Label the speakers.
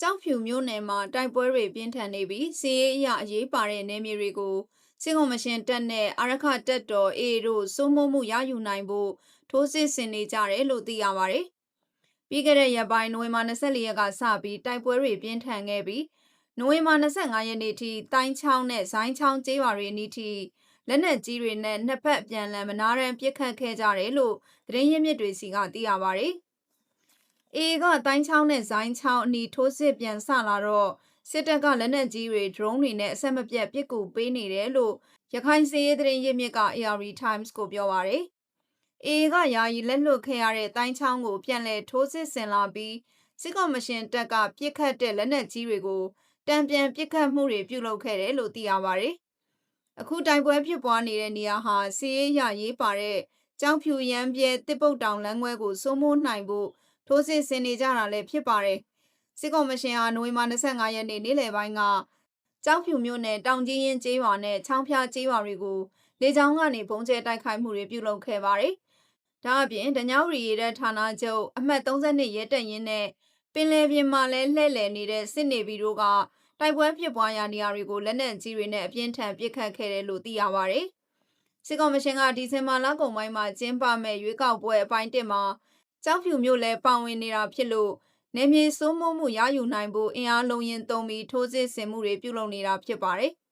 Speaker 1: ကြောက်ဖြူမြို့နယ်မှာတိုက်ပွဲတွေပြင်းထန်နေပြီးစီးရေးအရအရေးပါတဲ့နယ်မြေတွေကိုစစ်ကောင်မရှင်တပ်နဲ့အာရခတပ်တော် AA တို့စိုးမိုးမှုရယူနိုင်ဖို့ထိုးစစ်ဆင်နေကြတယ်လို့သိရပါတယ်။ပြီးခဲ့တဲ့ရက်ပိုင်းနိုဝင်ဘာ24ရက်ကစပြီးတိုက်ပွဲတွေပြင်းထန်ခဲ့ပြီးနိုဝင်ဘာ25ရက်နေ့ထိတိုင်းချောင်းနဲ့ဇိုင်းချောင်းကျေးရွာတွေအနီးထိလက်နက်ကြီးတွေနဲ့နှစ်ဖက်ပြန်လည်မနာရန်ပစ်ခတ်ခဲ့ကြတယ်လို့သတင်းရင်းမြစ်တွေစီကသိရပါတယ်။ AA ကတိုင်းချောင်းနဲ့ဇိုင်းချောင်းအနီးထိုးစစ်ပြန်ဆလာတော့စစ်တပ်ကလက်နက်ကြီးတွေ drone တွေနဲ့အဆက်မပြတ်ပစ်ကူပေးနေတယ်လို့ရခိုင်စစ်ရေးသတင်းရင်းမြစ်က AR Times ကိုပြောပါတယ်။ AA ကယာယီလက်လွတ်ခဲ့ရတဲ့တိုင်းချောင်းကိုပြန်လည်ထိုးစစ်ဆင်လာပြီးစစ်ကောင်မရှင်တပ်ကပြစ်ခတ်တဲ့လက်နက်ကြီးတွေကိုတံပြန်ပစ်ခတ်မှုတွေပြုလုပ်ခဲ့တယ်လို့သိရပါတယ်။အခုတိုက်ပွဲဖြစ်ပွားနေတဲ့နေရာဟာစီးရေးရရေးပါတဲ့ကြောင်ဖြူရမ်းပြဲတစ်ပုတ်တောင်လမ်းခွဲကိုစိုးမိုးနိုင်ဖို့ ထိုးစစ်ဆင်နေကြတာလည်းဖြစ်ပါတယ်။စစ်ကောင်မရှင်ဟာနိုဝင်ဘာ25ရက်နေ့နေ့လယ်ပိုင်းကကြောင်ဖြူမြို့နယ်တောင်ကြီးရင်ကျေးရွာနဲ့ချောင်းဖျားကျေးရွာတွေကိုလေကြောင်းကနေပုံကျဲတိုက်ခိုက်မှုတွေပြုလုပ်ခဲ့ပါတယ်။ဒါအပြင်ဒညောရီရဲတဲ့ဌာနချုပ်အမှတ်32ရဲတပ်ရင်းနဲ့ပင်လယ်ပြင်မှာလဲလှည့်လည်နေတဲ့စစ်နေဗီတို့ကတိုက်ပွဲဖြစ်ပွားရာနေရာတွေကိုလက်နက်ကြီးတွေနဲ့အပြင်းထန်ပစ်ခတ်ခဲ့တယ်လို့သိရပါတယ်။စစ်ကောင်မရှင်ကဒီဇင်ဘာလကုန်ပိုင်းမှာကျင်းပမဲ့ရွေးကောက်ပွဲအပိုင်း1မှာ ကြောက်ဖြူမြို့လဲပါဝင်နေတာဖြစ်လို့နေမြေစိုးမိုးမှုရယူနိုင်ဖို့အင်အားလုံးရင်သုံးပြီးထိုးစစ်ဆင်မှုတွေပြုလုပ်နေတာဖြစ်ပါတယ်။